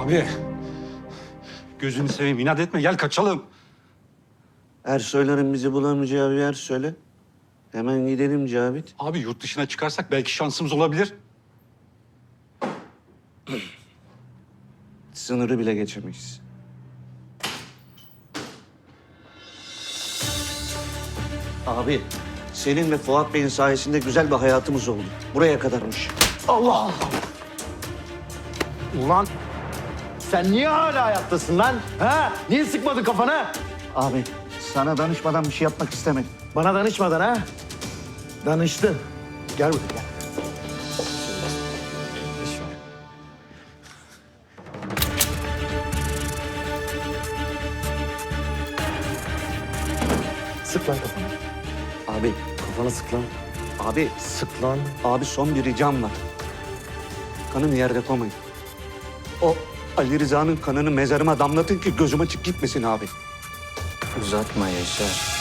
Abi. Gözünü seveyim inat etme gel kaçalım. Ersoyların bizi bulamayacağı bir yer söyle. Hemen gidelim Cavit. Abi yurt dışına çıkarsak belki şansımız olabilir. Sınırı bile geçemeyiz. Abi, senin ve Fuat Bey'in sayesinde güzel bir hayatımız oldu. Buraya kadarmış. Ulan sen niye hala hayattasın lan? Ha? Niye sıkmadın kafana? Abi, sana danışmadan bir şey yapmak istemedim. Bana danışmadan ha? Danıştın. Gel buraya gel. Sık lan kafanı. Abi, Kafana sık lan. abi, Sık lan. abi son bir ricam var. Kanını yerde koymayın. O Ali Rıza'nın kanını mezarıma damlatın ki gözüm açık gitmesin abi. Uzatma Yaşar.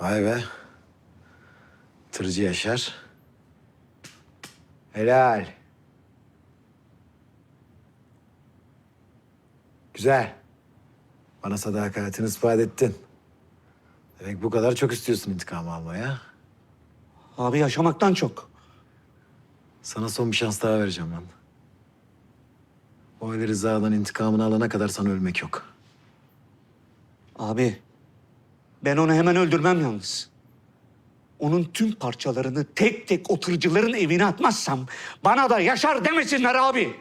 Vay be. Tırcı Yaşar. Helal. Güzel. Bana sadakatini ispat ettin. Demek bu kadar çok istiyorsun intikam almaya. Abi yaşamaktan çok. Sana son bir şans daha vereceğim lan. O Ali Rıza'dan intikamını alana kadar sana ölmek yok. Abi, ben onu hemen öldürmem yalnız. Onun tüm parçalarını tek tek o tırcıların evine atmazsam bana da yaşar demesinler abi.